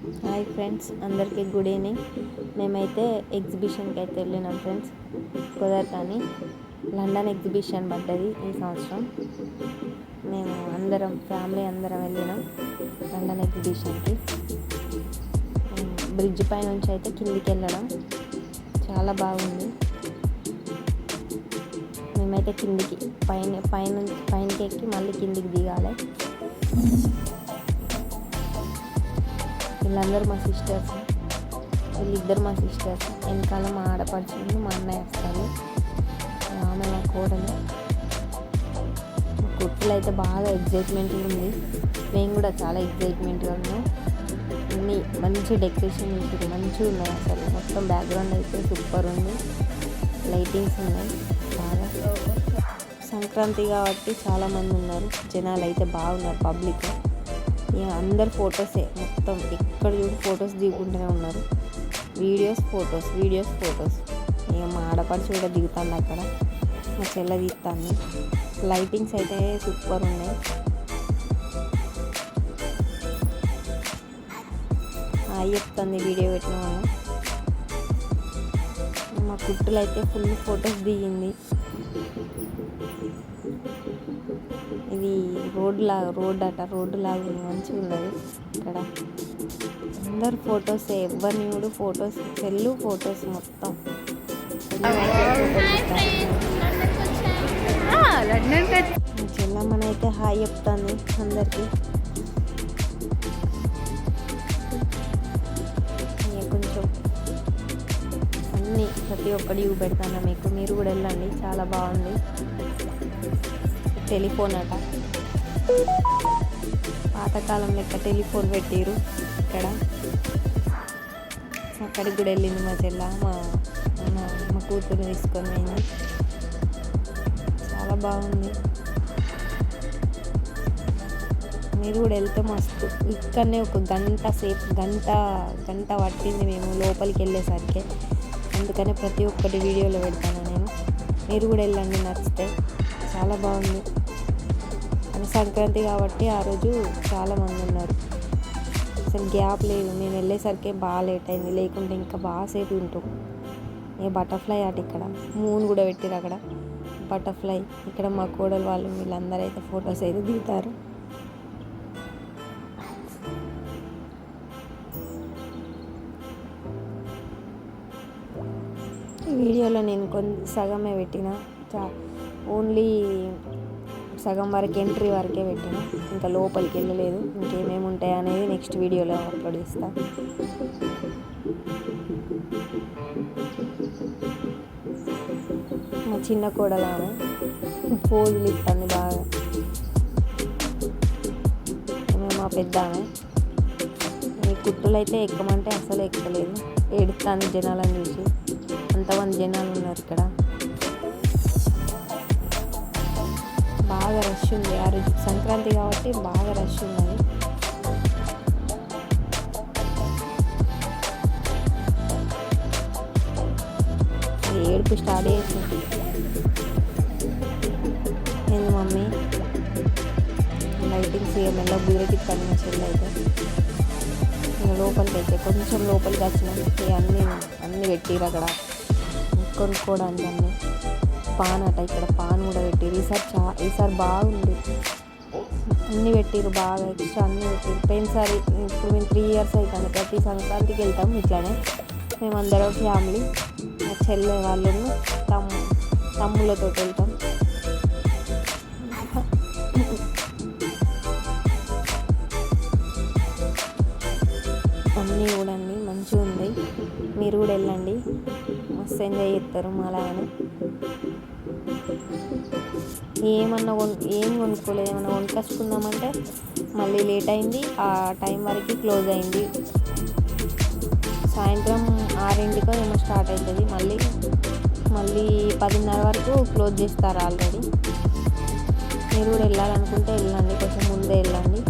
Hi friends అందరికీ good evening మేమైతే ఎగ్జిబిషన్కి అయితే వెళ్ళినాం ఫ్రెండ్స్ కుదరతని లండన్ ఎగ్జిబిషన్ పడ్డది ఈ సంవత్సరం. మేము అందరం ఫ్యామిలీ అందరం వెళ్ళినాం లండన్ ఎగ్జిబిషన్కి బ్రిడ్జ్ పై నుంచి అయితే కిందికి వెళ్ళడం చాలా బాగుంది. మేమైతే కిందికి పైన పైన పైనకి ఎక్కి మళ్ళీ కిందికి దిగాలి. వీళ్ళందరూ మా సిస్టర్స్ వీళ్ళిద్దరు మా సిస్టర్స్ వెనకాల మా ఆడపడుచులు మా అన్నయ్య వస్తారు ఆమె మా కోడలు. కుట్టులు అయితే బాగా ఎగ్జైట్మెంట్గా ఉంది. మేము కూడా చాలా ఎగ్జైట్మెంట్గా ఉన్నాం. అన్ని మంచి డెకరేషన్ ఉంటుంది మంచిగా ఉన్నాయి అసలు. మొత్తం బ్యాక్గ్రౌండ్ అయితే సూపర్ ఉంది. లైటింగ్స్ ఉన్నాయి. బాగా. సంక్రాంతి కాబట్టి చాలామంది ఉన్నారు. జనాలు అయితే బాగున్నారు పబ్లిక్ అందరు ఫొటోసే. మొత్తం ఎక్కడ చూడు ఫొటోస్ దిగుకుంటూనే ఉన్నారు. Videos photos videos photos. ఇక మా ఆడపడుచు కూడా దిగుతాను అక్కడ. మా చెల్ల తీస్తాను లైటింగ్స్ అయితే సూపర్ ఉన్నాయి. హాయ్ చెప్తుంది వీడియో పెట్టిన వాళ్ళు మా కుట్టులు అయితే ఫుల్ ఫొటోస్ దిగింది. ఇది రోడ్ లా రోడ్ అట రోడ్డు లాగా ఉంది మంచిగా ఉన్నది ఇక్కడ. అందరు ఫొటోస్ ఎవరిని కూడా ఫొటోస్ సెల్లు ఫొటోస్ మొత్తం. చెల్లమ్మనైతే హాయ్ చెప్తాను అందరికి. కొంచెం అన్నీ ప్రతి ఒక్కటి పెడతాను మీకు. మీరు కూడా వెళ్ళండి చాలా బాగుంది. టెలిఫోన్ అట. పాతకాలం లెక్క టెలిఫోన్ పెట్టిరు ఇక్కడ. అక్కడికి కూడా వెళ్ళింది మా చెల్ల మా మా కూతురు తీసుకొని పోయింది. చాలా బాగుంది. మీరు కూడా వెళ్తే మస్తు. ఇక్కడనే ఒక గంట సేపు గంట గంట పట్టింది మేము లోపలికి వెళ్ళేసరికి. అందుకనే ప్రతి ఒక్కటి వీడియోలో పెడతాను నేను. మీరు కూడా వెళ్ళండి నచ్చితే. చాలా బాగుంది. సంక్రాంతి కాబట్టి ఆ రోజు చాలామంది ఉన్నారు. అసలు గ్యాప్ లేదు. మేము వెళ్ళేసరికి బాగా లేట్ అయింది. లేకుంటే ఇంకా బాగా సేపు ఉంటాం ఏ బటర్ఫ్లై అటు ఇక్కడ. మూన్ కూడా పెట్టారు అక్కడ. బటర్ఫ్లై. ఇక్కడ మా కోడలు వాళ్ళు వీళ్ళందరూ అయితే ఫొటోస్ అయితే దిగుతారు. వీడియోలో నేను కొంత సగమే పెట్టిన. ఓన్లీ సగం వరకు ఎంట్రీ వరకే పెట్టాను. ఇంకా లోపలికి వెళ్ళలేదు. ఇంకేమేమి ఉంటాయి అనేది నెక్స్ట్ వీడియోలో అప్లోడ్ చేస్తా. మా చిన్న కోడలామె. పోజులు ఇస్తుంది బాగా. మా పెద్ద ఆమె ఈ కుట్టులు అయితే ఎక్కమంటే అసలు ఎక్కలేదు. ఏడుస్తాను జనాలను చూసి. అంతమంది జనాలు ఉన్నారు ఇక్కడ. బాగా రష్ ఉంది. ఆ రోజు సంక్రాంతి కాబట్టి బాగా రష్ ఉన్నది. ఏడుపు స్టార్ట్ చేసింది. ఏంది మమ్మీ? లైటింగ్స్ ఇక మెల్ల బుర్రకిస్తాను మా అయితే. లోపలికి అయితే కొంచెం లోపలికి వచ్చినాం. అన్నీ అన్నీ పెట్టిరు అక్కడ. కొనుక్కోవడానికి అన్నీ. పాన్ అట ఇక్కడ పాన్ కూడా పెట్టారు ఈసారి చా ఈసారి బాగుంది. అన్నీ పెట్టిరు బాగా ఎక్స్ట్రా అన్నీ పెట్టిరు పోయినసారి ఇప్పుడు మేము త్రీ ఇయర్స్ అవుతాను ప్రతి సంక్రాంతికి వెళ్తాం ఇట్లానే. మేమందరం ఫ్యామిలీ మా చెల్లె వాళ్ళను తమ్ము తమ్ముళ్ళతో వెళ్తాం. అన్నీ కూడా అండి మంచిగా ఉంది మీరు కూడా వెళ్ళండి. మస్తు ఎంజాయ్ చేస్తారు మాలాగానే. ఏమన్నా కొను ఏం కొనుక్కోలేదు ఏమన్నా కొనుకొచ్చుకుందామంటే మళ్ళీ లేట్ అయింది. ఆ టైం వరకు క్లోజ్ అయింది. సాయంత్రం ఆరింటికో ఏమో స్టార్ట్ అవుతుంది మళ్ళీ మళ్ళీ పదిన్నర వరకు క్లోజ్ చేస్తారు ఆల్రెడీ మీరు కూడా వెళ్ళాలనుకుంటే వెళ్ళండి. కొంచెం ముందే వెళ్ళండి.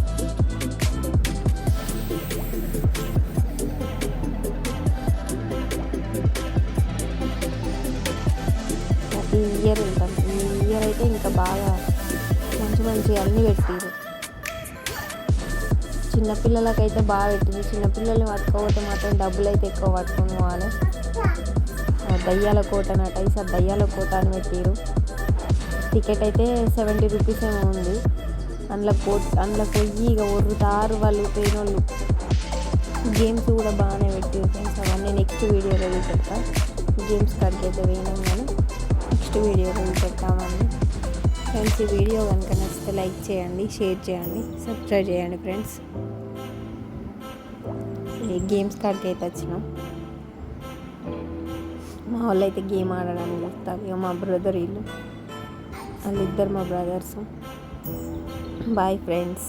ఇయర్ వెళ్తాం ఈ ఇయర్ అయితే ఇంకా బాగా మంచి మంచి అన్నీ పెట్టారు. చిన్నపిల్లలకైతే బాగా పెట్టింది చిన్నపిల్లల్ని పట్టుకోకపోతే మాత్రం డబ్బులు అయితే ఎక్కువ పట్టుకొని పోవాలి. ఆ దయ్యాల కోట అన్నట ఈసారి దయ్యాల కోట అని పెట్టారు. టికెట్ అయితే సెవెంటీ రూపీస్ ఏమో ఉంది. అందులో పో అందులో పోయి ఇక ఒర్రుతారు వాళ్ళు పోయిన వాళ్ళు గేమ్స్ కూడా బాగానే పెట్టారు ఫ్రెండ్స్ అవన్నీ నెక్స్ట్ వీడియోలో పెడతా గేమ్స్ కడికి అయితే వేయడం కానీ నెక్స్ట్ వీడియోలో పెడతామని ఫ్రెండ్స్ ఈ వీడియో కనుక నచ్చితే లైక్ చేయండి షేర్ చేయండి సబ్స్క్రైబ్ చేయండి ఫ్రెండ్స్. గేమ్స్ కాడికి అయితే వచ్చినాం. మా వాళ్ళు అయితే గేమ్ ఆడడానికి వస్తారు. ఇక మా బ్రదర్ వీళ్ళు. వాళ్ళిద్దరు మా బ్రదర్స్. Bye friends.